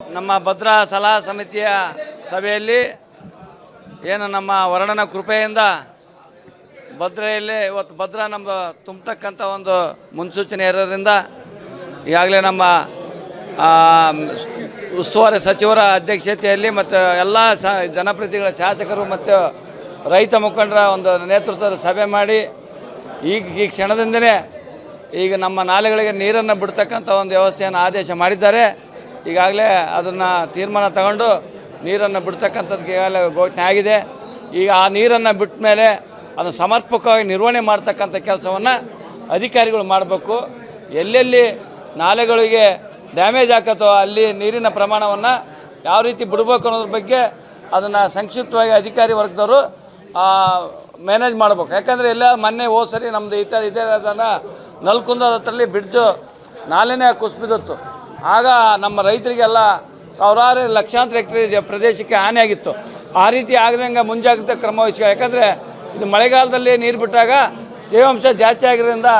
ನಮ್ಮ ಭದ್ರಾ ಸಲಹಾ ಸಮಿತಿಯ ಸಭೆಯಲ್ಲಿ ಏನು ನಮ್ಮ ವರ್ಣನ ಕೃಪೆಯಿಂದ ಭದ್ರೆಯಲ್ಲಿ ಇವತ್ತು ಭದ್ರಾ ನಮ್ಮದು ತುಂಬತಕ್ಕಂಥ ಒಂದು ಮುನ್ಸೂಚನೆ ಇರೋದ್ರಿಂದ ಈಗಾಗಲೇ ನಮ್ಮ ಉಸ್ತುವಾರಿ ಸಚಿವರ ಅಧ್ಯಕ್ಷತೆಯಲ್ಲಿ ಮತ್ತು ಎಲ್ಲ ಸ, ಜನಪ್ರತಿನಿಧಿಗಳ ಶಾಸಕರು ಮತ್ತು ರೈತ ಮುಖಂಡರ ಒಂದು ನೇತೃತ್ವದ ಸಭೆ ಮಾಡಿ ಈಗ ಈ ಕ್ಷಣದಿಂದಲೇ ಈಗ ನಮ್ಮ ನಾಲೆಗಳಿಗೆ ನೀರನ್ನು ಬಿಡ್ತಕ್ಕಂಥ ಒಂದು ವ್ಯವಸ್ಥೆಯನ್ನು ಆದೇಶ ಮಾಡಿದ್ದಾರೆ. ಈಗಾಗಲೇ ಅದನ್ನು ತೀರ್ಮಾನ ತಗೊಂಡು ನೀರನ್ನು ಬಿಡ್ತಕ್ಕಂಥದ್ದು ಈಗಾಗಲೇ ಘೋಷಣೆ ಆಗಿದೆ. ಈಗ ಆ ನೀರನ್ನು ಬಿಟ್ಟ ಮೇಲೆ ಅದನ್ನು ಸಮರ್ಪಕವಾಗಿ ನಿರ್ವಹಣೆ ಮಾಡ್ತಕ್ಕಂಥ ಕೆಲಸವನ್ನು ಅಧಿಕಾರಿಗಳು ಮಾಡಬೇಕು. ಎಲ್ಲೆಲ್ಲಿ ನಾಲೆಗಳಿಗೆ ಡ್ಯಾಮೇಜ್ ಆಗತ್ತೋ ಅಲ್ಲಿ ನೀರಿನ ಪ್ರಮಾಣವನ್ನು ಯಾವ ರೀತಿ ಬಿಡಬೇಕು ಅನ್ನೋದ್ರ ಬಗ್ಗೆ ಅದನ್ನು ಸಂಕ್ಷಿಪ್ತವಾಗಿ ಅಧಿಕಾರಿ ವರ್ಗದವರು ಮ್ಯಾನೇಜ್ ಮಾಡ್ಬೇಕು. ಯಾಕಂದರೆ ಎಲ್ಲ ಮೊನ್ನೆ ಹೋದ ಸರಿ ನಮ್ಮದು ಈ ಥರ ಇದೇ ಅದನ್ನು ನಲ್ಕುಂದದ ಹತ್ರಲ್ಲಿ ಬ್ರಿಡ್ಜು ನಾಲೆನೇ ಕುಸಿಬಿದ್ದಿತ್ತು ಆಗ ನಮ್ಮ ರೈತರಿಗೆಲ್ಲ ಸಾವಿರಾರು ಲಕ್ಷಾಂತರ ಹೆಕ್ಟೇರ್ ಪ್ರದೇಶಕ್ಕೆ ಹಾನಿಯಾಗಿತ್ತು. ಆ ರೀತಿ ಆಗದಂಗೆ ಮುಂಜಾಗ್ರತೆ ಕ್ರಮ ವಹಿಸ್ಕೊ. ಯಾಕಂದರೆ ಇದು ಮಳೆಗಾಲದಲ್ಲಿ ನೀರು ಬಿಟ್ಟಾಗ ತೇವಾಂಶ ಜಾಸ್ತಿ ಆಗಿರೋದ್ರಿಂದ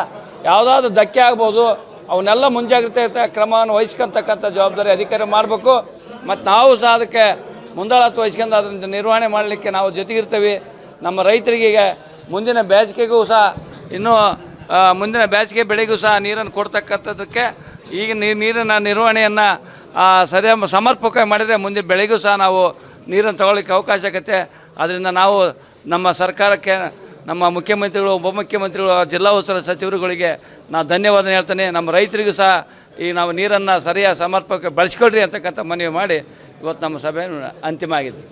ಯಾವುದಾದ್ರೂ ಧಕ್ಕೆ ಆಗ್ಬೋದು. ಅವನ್ನೆಲ್ಲ ಮುಂಜಾಗ್ರತೆ ಕ್ರಮವನ್ನು ವಹಿಸ್ಕೊಂತಕ್ಕಂಥ ಜವಾಬ್ದಾರಿ ಅಧಿಕಾರಿ ಮಾಡಬೇಕು. ಮತ್ತು ನಾವು ಸಹ ಅದಕ್ಕೆ ಮುಂದಾಳತ್ವ ವಹಿಸ್ಕೊಂಡು ಅದರಿಂದ ನಿರ್ವಹಣೆ ಮಾಡಲಿಕ್ಕೆ ನಾವು ಜೊತೆಗಿರ್ತೀವಿ. ನಮ್ಮ ರೈತರಿಗೆ ಮುಂದಿನ ಬೇಸಿಗೆಗೂ ಸಹ ಇನ್ನೂ ಮುಂದಿನ ಬೇಸಿಗೆ ಬೆಳೆಗೂ ಸಹ ನೀರನ್ನು ಕೊಡ್ತಕ್ಕಂಥದ್ದಕ್ಕೆ ಈಗ ನೀರಿನ ನಿರ್ವಹಣೆಯನ್ನು ಸರಿಯ ಸಮರ್ಪಕವಾಗಿ ಮಾಡಿದರೆ ಮುಂದೆ ಬೆಳೆಗೂ ಸಹ ನಾವು ನೀರನ್ನು ತಗೊಳ್ಳಿಕ್ಕೆ ಅವಕಾಶ ಆಗುತ್ತೆ. ಅದರಿಂದ ನಾವು ನಮ್ಮ ಸರ್ಕಾರಕ್ಕೆ, ನಮ್ಮ ಮುಖ್ಯಮಂತ್ರಿಗಳು, ಉಪಮುಖ್ಯಮಂತ್ರಿಗಳು, ಜಿಲ್ಲಾ ಉಸ್ತುವಾರಿ ಸಚಿವರುಗಳಿಗೆ ನಾವು ಧನ್ಯವಾದ ಹೇಳ್ತೇನೆ. ನಮ್ಮ ರೈತರಿಗೂ ಸಹ ಈ ನಾವು ನೀರನ್ನು ಸರಿಯಾಗಿ ಸಮರ್ಪಕ ಬಳಸ್ಕೊಳ್ರಿ ಅಂತಕ್ಕಂಥ ಮನವಿ ಮಾಡಿ ಇವತ್ತು ನಮ್ಮ ಸಭೆ ಅಂತಿಮ ಆಗಿತ್ತು